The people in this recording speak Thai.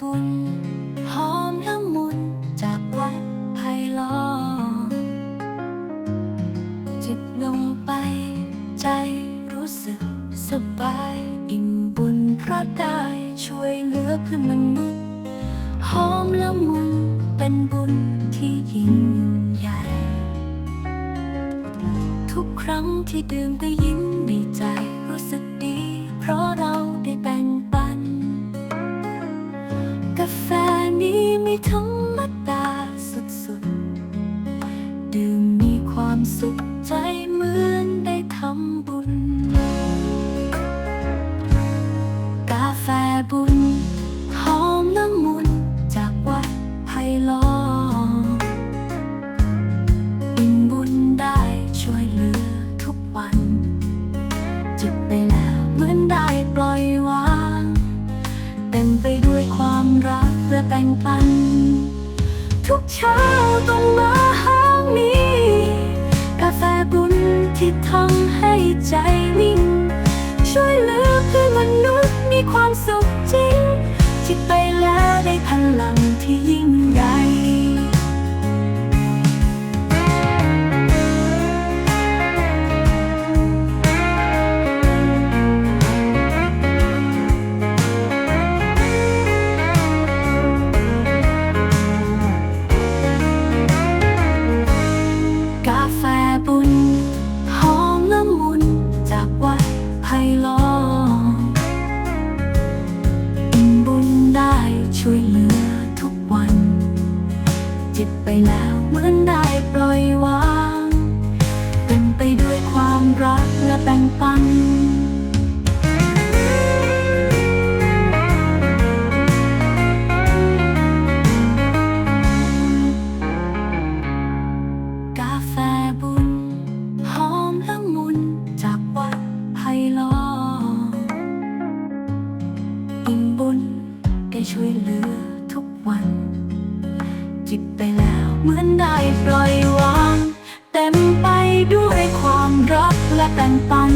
บุญ หอมละมุนจากวัดไพลอจิตลงไป ใจรู้สึกสบายอิ่มบุญเพราะได้ช่วยเหลือเพื่อนมนุษย์ หอมละมุนเป็นบุญที่ยิ่งใหญ่ ทุกครั้งที่ดื่มก็ยิ้มในใจรู้สึกดี เพราะเรา สุขใจเหมือนได้ทำบุญ กาแฟบุญหอมละมุนจากวัดไผ่ล้อมอิ่มบุญได้ช่วยเหลือทุกวัน จิบไปแล้วเหมือนได้ปล่อยวาง เต็มไปด้วยความรักและแบ่งปัน ทุกเช้าต้องมาห้างนี้ ที่ทำให้ใจนิ่ง ช่วยเหลือเพื่อนมนุษย์มีความสุขจริง ที่ไปแล้วได้พลังที่ยิ่ง ได้ช่วยเหลือทุกวัน จิตไปแล้วเหมือนได้ปล่อยวาง ได้ช่วยเหลือทุกวัน จิตไปแล้วเหมือนได้ปล่อยวาง เต็มไปด้วยความรักและแบ่งปัน